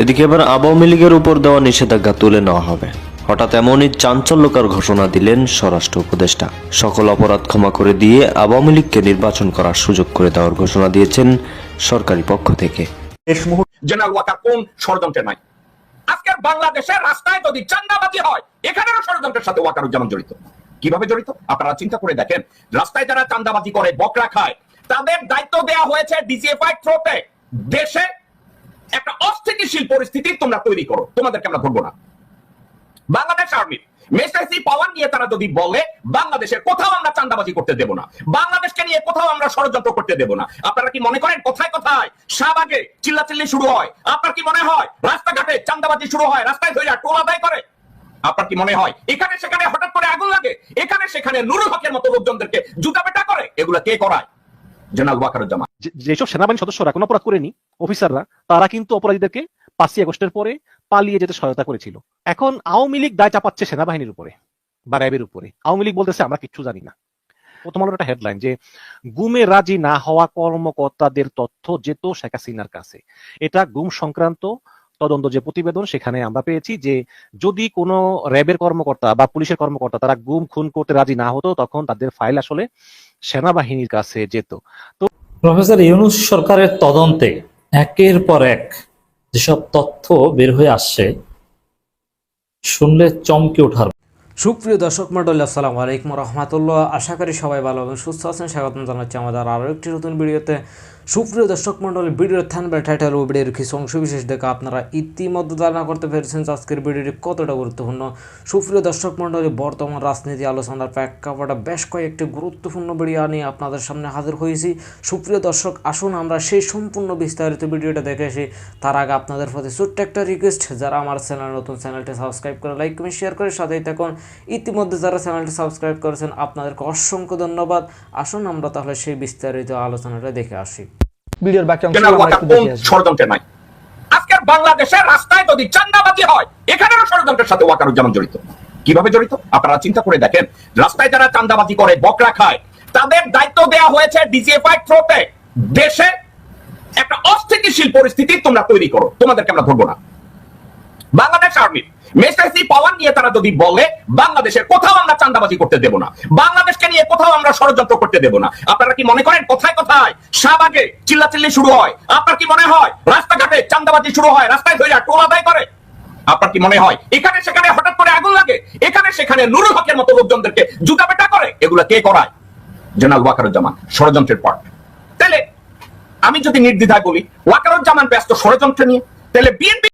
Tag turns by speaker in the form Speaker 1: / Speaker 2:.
Speaker 1: এদিকে এবার আওয়ামী লীগের উপর দেওয়া নিষেধাজ্ঞা তুলে নেওয়া হবে। হঠাৎ এমনই চাঞ্চল্যকর ঘোষণা দিলেন স্বরাষ্ট্র উপদেষ্টা। সকল অপরাধ ক্ষমা করে দিয়ে আওয়ামী লীগকে নির্বাচন করার সুযোগ করে দেওয়ার ঘোষণা দিয়েছেন সরকারি পক্ষ থেকে।
Speaker 2: জেনারেল ওয়াকার কোন ষড়যন্ত্রে নাই। আজকের বাংলাদেশের রাস্তায় যদি চান্দাবাজি হয় এখানেরও ষড়যন্ত্রের সাথে ওয়াকারুজ্জামান জড়িত। কীভাবে জড়িত? আপনারা চিন্তা করে দেখেন রাস্তায় যারা চান্দাবাজি করে বকরা খায় তাদের দায়িত্ব দেয়া হয়েছে ডিজিএফআই থ্রোতে দেশে একটা অস্থিতিশীল পরিস্থিতি তোমরা তৈরি করো। তোমাদেরকে আমরা ধরবো না। বাংলাদেশ আর্মি মেসাইসি পাওয়ার নিয়ে তারা যদি বলে, বাংলাদেশের কোথাও আমরা চান্দাবাজি করতে দেব না। বাংলাদেশকে নিয়ে কোথাও আমরা ষড়যন্ত্র করতে দেব না। আপনারা কি মনে করেন কোথায় কোথায়? শাহবাগে চিল্লাচিল্লি শুরু হয়। আপনার কি মনে হয় রাস্তাঘাটে চান্দাবাজি শুরু হয়, রাস্তায় ধরে করে? আপনার কি মনে হয় এখানে সেখানে হঠাৎ করে আগুন লাগে? এখানে সেখানে নুরুল হকের মতো লোকজনদেরকে জুতা পেটা করে? এগুলা কে করায়? জেনারেল
Speaker 3: যেসব সেনাবাহিনী সদস্যরা কোনো অপরাধ করেনি, অফিসাররা, তারা কিন্তু অপরাধীদেরকে পাঁচই আগস্টের পরে পালিয়ে যেতে সহায়তা করেছিল। এখন আওয়ামী লীগ দায় চাপাচ্ছে সেনাবাহিনীর উপরে, বা র্যাবের উপরে। আওয়ামী লীগ বলতেছে, আমরা কিচ্ছু জানি না। প্রথম আলোর একটা হেডলাইন যে, গুমে রাজি না হওয়া কর্মকর্তাদের তথ্য যেত শেখ হাসিনার কাছে। এটা গুম সংক্রান্ত তদন্ত যে প্রতিবেদন সেখানে আমরা পেয়েছি যে যদি কোনো র্যাবের কর্মকর্তা বা পুলিশের কর্মকর্তা তারা গুম, খুন করতে রাজি না হতো, তখন তাদের ফাইল আসলে সেনাবাহিনীর কাছে যেত।
Speaker 4: তো প্রফেসর ইউনুস সরকারের তদন্তে একের পর এক যেসব তথ্য বের হয়ে আসছে, শুনলে চমকে ওঠার
Speaker 5: সুপ্রিয় দর্শক মন্ডলী আসসালামু আলাইকুম রহমতুল্লাহ। আশা করি সবাই ভালো এবং সুস্থ আছেন। স্বাগতম জানাচ্ছি আমাদের আরও একটি নতুন ভিডিওতে। সুপ্রিয় দর্শক মন্ডলী ভিডিওর থানবে টাইটেল ও ভিডিওর কিছু অংশ বিশেষ দেখে আপনারা ইতিমধ্যে ধারণা করতে পেরেছেন আজকের ভিডিওটি কতটা গুরুত্বপূর্ণ। সুপ্রিয় দর্শক মন্ডলী বর্তমান রাজনীতি আলোচনার প্রেক্ষাপটে বেশ কয়েকটি গুরুত্বপূর্ণ ভিডিও নিয়ে আপনাদের সামনে হাজির হয়েছি। সুপ্রিয় দর্শক, আসুন আমরা সেই সম্পূর্ণ বিস্তারিত ভিডিওটা দেখে আসি। তার আগে আপনাদের প্রতি ছোট্ট একটা রিকোয়েস্ট যারা আমার চ্যানেল নতুন চ্যানেলটি সাবস্ক্রাইব করে লাইক কমেন্ট শেয়ার করে সাথেই থাকুন। ইতিমধ্যে যারা চ্যানেলটি সাবস্ক্রাইব করেছেন আপনাদেরকে অসংখ্য ধন্যবাদ। আসুন আমরা তাহলে সেই বিস্তারিত আলোচনাটা দেখে আসি।
Speaker 6: ভিডিওর বাকি অংশ আমরা
Speaker 2: ওয়াকার
Speaker 6: একটু দেখে আসব
Speaker 2: ষড়যন্ত্রে নাই। আজকের বাংলাদেশের রাস্তায় যদি চান্দাবাজি হয় এখানেরও ষড়যন্ত্রের সাথে ওয়াকারুজ্জামান জড়িত। কীভাবে জড়িত? আপনারা চিন্তা করে দেখেন রাস্তায় যারা চান্দাবাজি করে বকরা খায় তাদের দায়িত্ব দেয়া হয়েছে ডিজিএফআই থ্রোতে। দেশে একটা অস্থিতিশীল পরিস্থিতি তোমরা তৈরি করো। তোমাদেরকে আমরা ধরবো না। বাংলাদেশ আর্মি মেসাইসি পাওয়ার নিয়ে তারা যদি বলে, বাংলাদেশের কোথাও আমরা চান্দাবাজি করতে দেব না। বাংলাদেশকে নিয়ে কোথাও আমরা ষড়যন্ত্র করতে দেব না। আপনারা কি মনে করেন কোথায় কোথায় শাহবাগে চিল্লাচিল্লি শুরু হয়? আপনার কি মনে হয় রাস্তাঘাটে চান্দাবাজি শুরু হয়, রাস্তায় ধরে করে? আপনার কি মনে হয় এখানে সেখানে হঠাৎ করে আগুন লাগে? এখানে সেখানে নুরুল হকের মতো লোকজনদেরকে জুতা পেটা করে? এগুলা কে করায়? জেনারেল ওয়াকারুজ্জামান, ষড়যন্ত্রের পার্ট তাহলে আমি যদি নির্দ্বিধায় বলি, ওয়াকারুজ্জামান ব্যস্ত ষড়যন্ত্র নিয়ে তাহলে বিএনপি